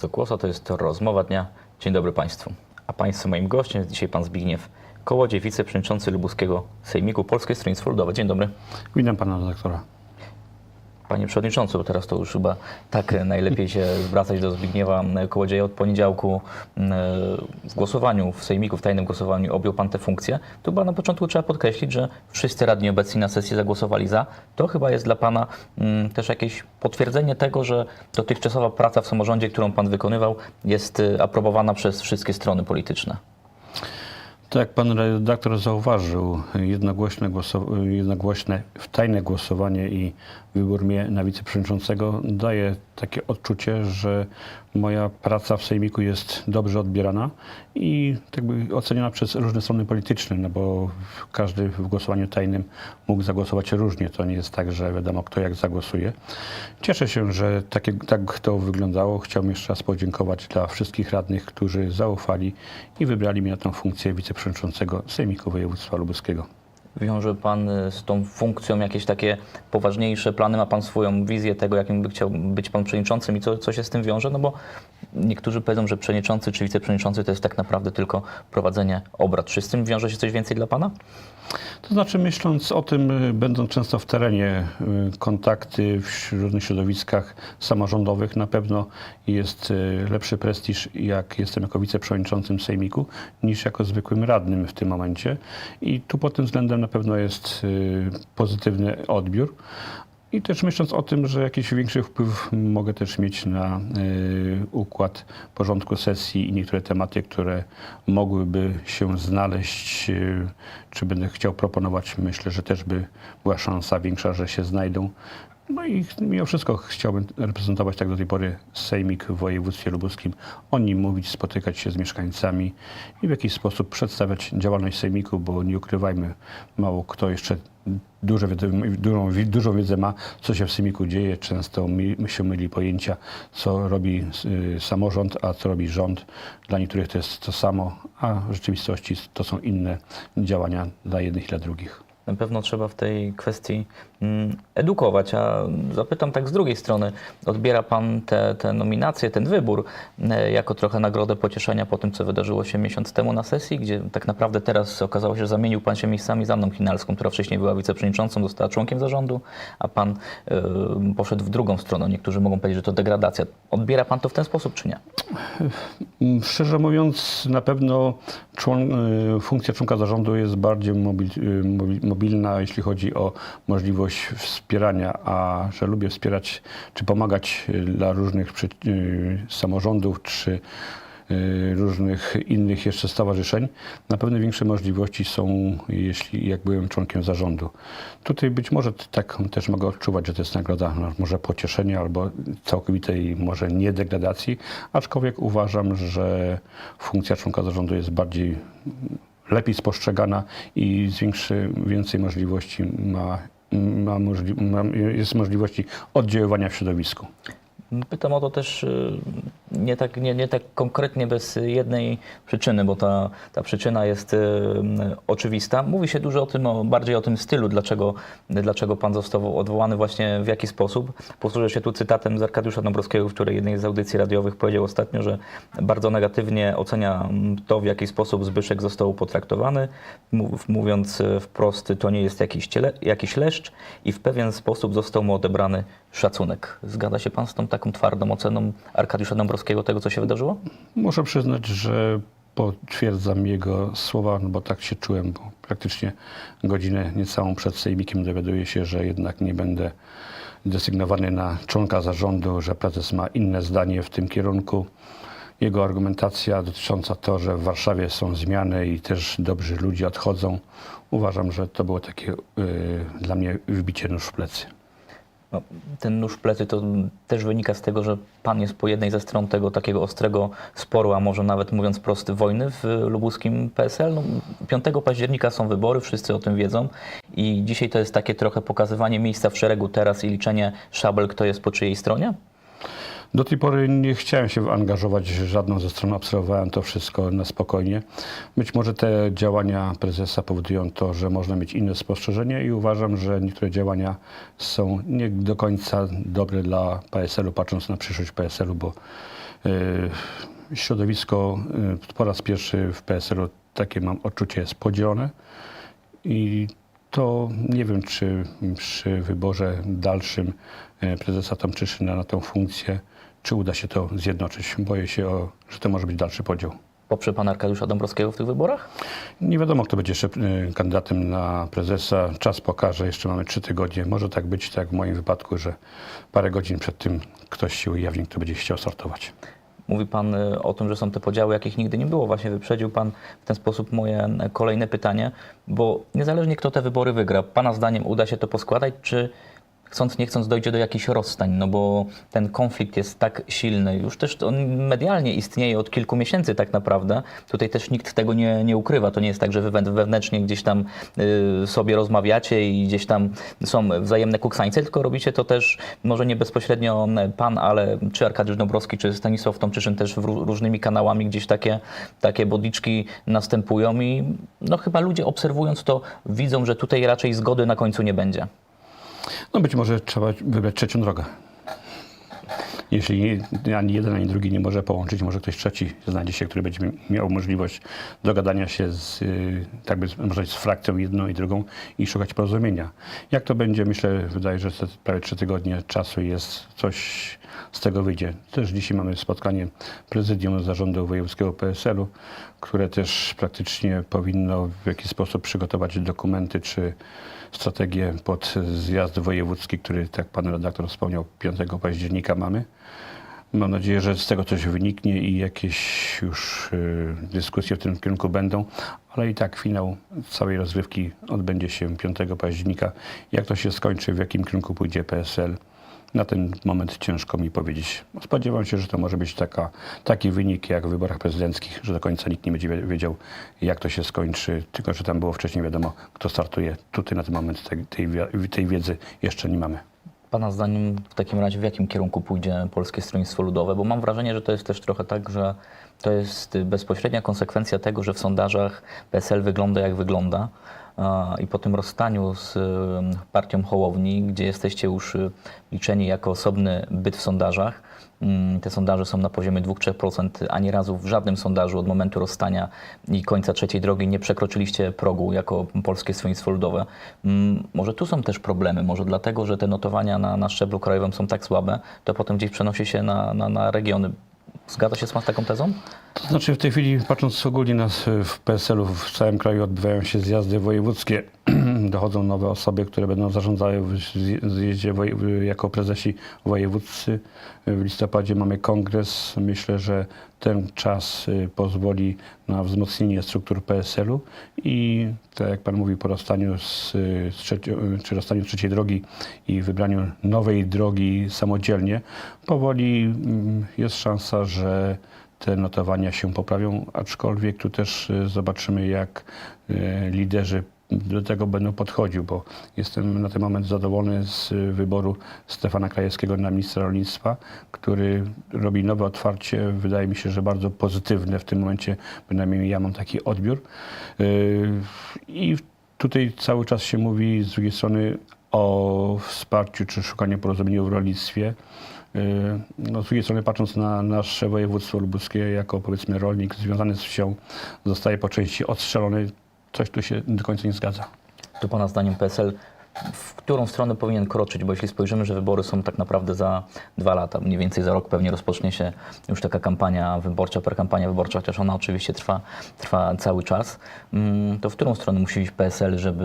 do głosu, a to jest rozmowa dnia. Dzień dobry Państwu. A Państwu moim gościem jest dzisiaj Pan Zbigniew Kołodziej, wiceprzewodniczący Lubuskiego Sejmiku Polskie Stronnictwo Ludowe. Dzień dobry. Witam pana redaktora. Panie Przewodniczący, bo teraz to już chyba tak najlepiej się zwracać do Zbigniewa Kołodzieja. Od poniedziałku w głosowaniu w Sejmiku, w tajnym głosowaniu objął Pan tę funkcję. To chyba na początku trzeba podkreślić, że wszyscy radni obecni na sesji zagłosowali za. To chyba jest dla Pana też jakieś potwierdzenie tego, że dotychczasowa praca w samorządzie, którą Pan wykonywał, jest y, aprobowana przez wszystkie strony polityczne. Tak jak pan redaktor zauważył, jednogłośne, jednogłośne tajne głosowanie i wybór mnie na wiceprzewodniczącego daje takie odczucie, że moja praca w Sejmiku jest dobrze odbierana i tak by oceniana przez różne strony polityczne, no bo każdy w głosowaniu tajnym mógł zagłosować różnie. To nie jest tak, że wiadomo kto jak zagłosuje. Cieszę się, że takie, tak to wyglądało. Chciałbym jeszcze raz podziękować dla wszystkich radnych, którzy zaufali i wybrali mnie na tę funkcję wiceprzewodniczącego Sejmiku Województwa Lubuskiego. Wiąże Pan y, z tą funkcją jakieś takie poważniejsze plany? Ma Pan swoją wizję tego, jakim by chciał być Pan przewodniczącym i co, co się z tym wiąże? No bo niektórzy powiedzą, że przewodniczący czy wiceprzewodniczący to jest tak naprawdę tylko prowadzenie obrad. Czy z tym wiąże się coś więcej dla Pana? To znaczy, myśląc o tym, y, będąc często w terenie, y, kontakty w różnych środowiskach samorządowych, na pewno jest y, lepszy prestiż, jak jestem jako wiceprzewodniczącym Sejmiku, niż jako zwykłym radnym w tym momencie. I tu pod tym względem na pewno jest pozytywny odbiór. I też myśląc o tym, że jakiś większy wpływ mogę też mieć na y, układ porządku sesji i niektóre tematy, które mogłyby się znaleźć, y, czy będę chciał proponować, myślę, że też by była szansa większa, że się znajdą. No i mimo wszystko chciałbym reprezentować tak do tej pory Sejmik w województwie lubuskim, o nim mówić, spotykać się z mieszkańcami i w jakiś sposób przedstawiać działalność Sejmiku, bo nie ukrywajmy, mało kto jeszcze wiedzę- dużą, dużą wiedzę ma, co się w Sejmiku dzieje. Często my, my się myli pojęcia, co robi y, samorząd, a co robi rząd. Dla niektórych to jest to samo, a w rzeczywistości to są inne działania dla jednych i dla drugich. Na pewno trzeba w tej kwestii mm, edukować, a zapytam tak z drugiej strony, odbiera Pan te, te nominacje, ten wybór e, jako trochę nagrodę pocieszenia po tym, co wydarzyło się miesiąc temu na sesji, gdzie tak naprawdę teraz okazało się, że zamienił Pan się miejscami z Anną Chinalską, która wcześniej była wiceprzewodniczącą, została członkiem zarządu, a Pan e, poszedł w drugą stronę. Niektórzy mogą powiedzieć, że to degradacja. Odbiera Pan to w ten sposób, czy nie? Szczerze mówiąc, na pewno człon, y, funkcja członka zarządu jest bardziej mobil, y, mobi- mobilna, jeśli chodzi o możliwość wspierania, a że lubię wspierać czy pomagać y, dla różnych przy, samorządów czy y, różnych innych jeszcze stowarzyszeń, na pewno większe możliwości są, jeśli jak byłem członkiem zarządu. Tutaj być może tak też mogę odczuwać, że to jest nagroda no, może pocieszenia albo całkowitej może nie degradacji, aczkolwiek uważam, że funkcja członka zarządu jest bardziej lepiej spostrzegana i z większy, więcej możliwości ma, ma, możli, ma jest możliwości oddziaływania w środowisku. Pytam o to też y, nie tak, nie, nie tak konkretnie bez jednej przyczyny, bo ta, ta przyczyna jest y, oczywista. Mówi się dużo o tym, o, bardziej o tym stylu, dlaczego, dlaczego pan został odwołany, właśnie w jaki sposób. Posłużę się tu cytatem z Arkadiusza Dąbrowskiego, który jednej z audycji radiowych powiedział ostatnio, że bardzo negatywnie ocenia to, w jaki sposób Zbyszek został potraktowany, Mów- mówiąc y, wprost, to nie jest jakiś, ciele, jakiś leszcz i w pewien sposób został mu odebrany szacunek. Zgadza się pan z tą taką twardą oceną Arkadiusza Dąbrowskiego tego, co się wydarzyło? Muszę przyznać, że potwierdzam jego słowa, no bo tak się czułem, bo praktycznie godzinę niecałą przed sejmikiem dowiaduję się, że jednak nie będę desygnowany na członka zarządu, że prezes ma inne zdanie w tym kierunku. Jego argumentacja dotycząca to, że w Warszawie są zmiany i też dobrzy ludzie odchodzą, uważam, że to było takie y, dla mnie wbicie nóż w plecy. No, ten nóż plecy to też wynika z tego, że pan jest po jednej ze stron tego takiego ostrego sporu, a może nawet mówiąc prosto wojny w lubuskim PSL. No, 5 października są wybory, wszyscy o tym wiedzą i dzisiaj to jest takie trochę pokazywanie miejsca w szeregu teraz i liczenie szabel, kto jest po czyjej stronie? Do tej pory nie chciałem się angażować żadną ze stron, obserwowałem to wszystko na spokojnie. Być może te działania prezesa powodują to, że można mieć inne spostrzeżenie i uważam, że niektóre działania są nie do końca dobre dla PSL-u, patrząc na przyszłość PSL-u, bo Y, Środowisko y, po raz pierwszy w PSL-u takie mam odczucie jest podzielone i to nie wiem, czy przy wyborze dalszym y, prezesa Tomczyszyna na tą funkcję, czy uda się to zjednoczyć. Boję się, o, że to może być dalszy podział. Poprze pan Arkadiusza Dąbrowskiego w tych wyborach? Nie wiadomo, kto będzie jeszcze y, kandydatem na prezesa. Czas pokaże, jeszcze mamy trzy tygodnie. Może tak być, tak jak w moim wypadku, że parę godzin przed tym ktoś się ujawni, kto będzie chciał startować. Mówi Pan y, o tym, że są te podziały, jakich nigdy nie było. Właśnie wyprzedził Pan w ten sposób moje kolejne pytanie, bo niezależnie kto te wybory wygra, Pana zdaniem uda się to poskładać, czy chcąc nie chcąc dojdzie do jakichś rozstań, no bo ten konflikt jest tak silny, już też on medialnie istnieje od kilku miesięcy tak naprawdę. Tutaj też nikt tego nie, nie ukrywa. To nie jest tak, że wy we- wewnętrznie gdzieś tam y, sobie rozmawiacie i gdzieś tam są wzajemne kuksańce, tylko robicie to też może nie bezpośrednio Pan, ale czy Arkadiusz Dąbrowski, czy Stanisław Tomczyszyn też różnymi kanałami gdzieś takie, takie bodliczki następują i no chyba ludzie obserwując to widzą, że tutaj raczej zgody na końcu nie będzie. No być może trzeba wybrać trzecią drogę. Jeśli ani jeden, ani drugi nie może połączyć, może ktoś trzeci znajdzie się, który będzie miał możliwość dogadania się z, y, tak by można z frakcją jedną i drugą i szukać porozumienia. Jak to będzie, myślę, wydaje, że te prawie trzy tygodnie czasu jest, coś z tego wyjdzie. Też dzisiaj mamy spotkanie prezydium zarządu wojewódzkiego PSL-u, które też praktycznie powinno w jakiś sposób przygotować dokumenty czy strategię pod zjazd wojewódzki, który, tak pan redaktor wspomniał, 5 października mamy. Mam nadzieję, że z tego coś wyniknie i jakieś już y, dyskusje w tym kierunku będą, ale i tak finał całej rozgrywki odbędzie się 5 października. Jak to się skończy, w jakim kierunku pójdzie PSL, na ten moment ciężko mi powiedzieć. Spodziewam się, że to może być taka, taki wynik jak w wyborach prezydenckich, że do końca nikt nie będzie wi- wiedział, jak to się skończy, tylko że tam było wcześniej wiadomo, kto startuje. Tutaj na ten moment tej, tej, tej wiedzy jeszcze nie mamy. Pana zdaniem w takim razie w jakim kierunku pójdzie Polskie Stronnictwo Ludowe? Bo mam wrażenie, że to jest też trochę tak, że to jest bezpośrednia konsekwencja tego, że w sondażach PSL wygląda jak wygląda. I po tym rozstaniu z y, partią Hołowni, gdzie jesteście już y, liczeni jako osobny byt w sondażach, mm, te sondaże są na poziomie 2-3%. Ani razu w żadnym sondażu od momentu rozstania i końca trzeciej drogi nie przekroczyliście progu jako Polskie Stronnictwo Ludowe. Mm, Może tu są też problemy, może dlatego, że te notowania na, na szczeblu krajowym są tak słabe, to potem gdzieś przenosi się na, na, na regiony. Zgadza się z Pan z taką tezą? To znaczy w tej chwili, patrząc ogólnie nas w PSL-u, w całym kraju odbywają się zjazdy wojewódzkie. Dochodzą nowe osoby, które będą zarządzały w zje- zjeździe jako prezesi wojewódzcy. W listopadzie mamy kongres. Myślę, że ten czas y, pozwoli na wzmocnienie struktur PSL-u i tak jak Pan mówi, po rozstaniu z, z czy rozstaniu z trzeciej drogi i wybraniu nowej drogi samodzielnie, powoli mm, jest szansa, że te notowania się poprawią, aczkolwiek tu też y, zobaczymy, jak y, liderzy do tego będą podchodził, bo jestem na ten moment zadowolony z y, wyboru Stefana Krajewskiego na ministra rolnictwa, który robi nowe otwarcie, wydaje mi się, że bardzo pozytywne w tym momencie, bynajmniej ja mam taki odbiór. Y, I tutaj cały czas się mówi z drugiej strony o wsparciu czy szukaniu porozumienia w rolnictwie. Y, No, z drugiej strony patrząc na nasze województwo lubuskie, jako powiedzmy rolnik związany z wsią, zostaje po części odstrzelony. Coś tu się do końca nie zgadza. Tu Pana zdaniem PSL w którą stronę powinien kroczyć? Bo jeśli spojrzymy, że wybory są tak naprawdę za dwa lata, mniej więcej za rok pewnie rozpocznie się już taka kampania wyborcza, prekampania wyborcza, chociaż ona oczywiście trwa, trwa cały czas, mm, to w którą stronę musi iść PSL, żeby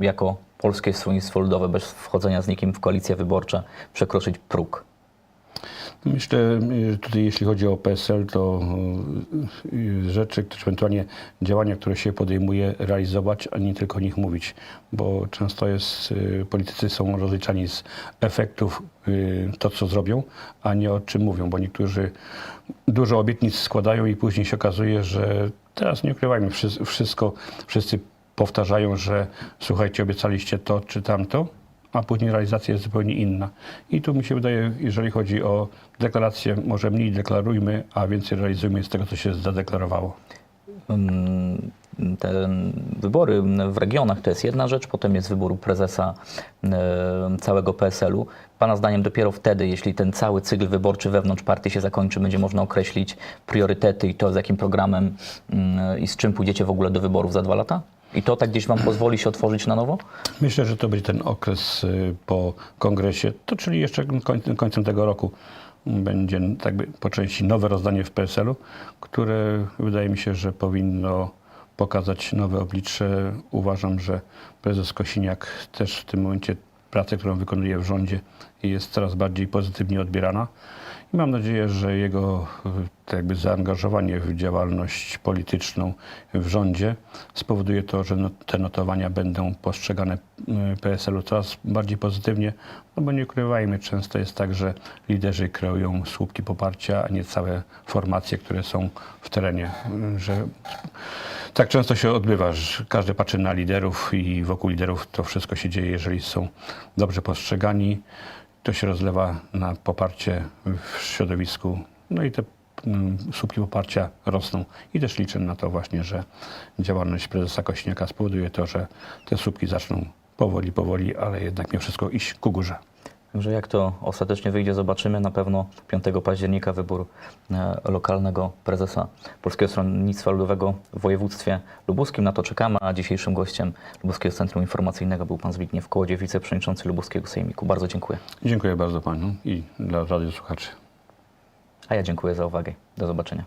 jako Polskie Stronnictwo Ludowe bez wchodzenia z nikim w koalicje wyborcze przekroczyć próg? Myślę, y, tutaj jeśli chodzi o PSL, to y, y, rzeczy, czy ewentualnie działania, które się podejmuje, realizować, a nie tylko o nich mówić, bo często jest, politycy są rozliczani z efektów, to co zrobią, a nie o czym mówią, bo niektórzy dużo obietnic składają i później się okazuje, że teraz nie ukrywajmy, wszy- wszystko, wszyscy powtarzają, że słuchajcie, obiecaliście to czy tamto, a później realizacja jest zupełnie inna. I tu mi się wydaje, jeżeli chodzi o deklaracje, może mniej deklarujmy, a więcej realizujmy z tego, co się zadeklarowało. mm, te wybory w regionach to jest jedna rzecz, potem jest wybór prezesa e, całego PSL-u. Pana zdaniem dopiero wtedy, jeśli ten cały cykl wyborczy wewnątrz partii się zakończy, będzie można określić priorytety i to z jakim programem mm, i z czym pójdziecie w ogóle do wyborów za dwa lata? I to tak gdzieś Wam pozwoli się otworzyć na nowo? Myślę, że to będzie ten okres y, po kongresie, to czyli jeszcze koń, końcem tego roku będzie tak jakby po części nowe rozdanie w PSL-u, które wydaje mi się, że powinno pokazać nowe oblicze. Uważam, że prezes Kosiniak też w tym momencie pracę, którą wykonuje w rządzie jest coraz bardziej pozytywnie odbierana. I mam nadzieję, że jego tak jakby zaangażowanie w działalność polityczną w rządzie spowoduje to, że no, te notowania będą postrzegane y, PSL-u coraz bardziej pozytywnie, no bo nie ukrywajmy, często jest tak, że liderzy kreują słupki poparcia, a nie całe formacje, które są w terenie, y, że tak często się odbywa, że każdy patrzy na liderów i wokół liderów to wszystko się dzieje, jeżeli są dobrze postrzegani, to się rozlewa na poparcie w środowisku, no i te mm, słupki poparcia rosną. I też liczę na to właśnie, że działalność prezesa Kośniaka spowoduje to, że te słupki zaczną powoli, powoli, ale jednak mimo wszystko iść ku górze. Także jak to ostatecznie wyjdzie, zobaczymy. Na pewno 5 października wybór e, lokalnego prezesa Polskiego Stronnictwa Ludowego w województwie lubuskim. Na to czekamy, a dzisiejszym gościem Lubuskiego Centrum Informacyjnego był pan Zbigniew Kołodziew, wiceprzewodniczący Lubuskiego Sejmiku. Bardzo dziękuję. Dziękuję bardzo panu i dla radiosłuchaczy. A ja dziękuję za uwagę. Do zobaczenia.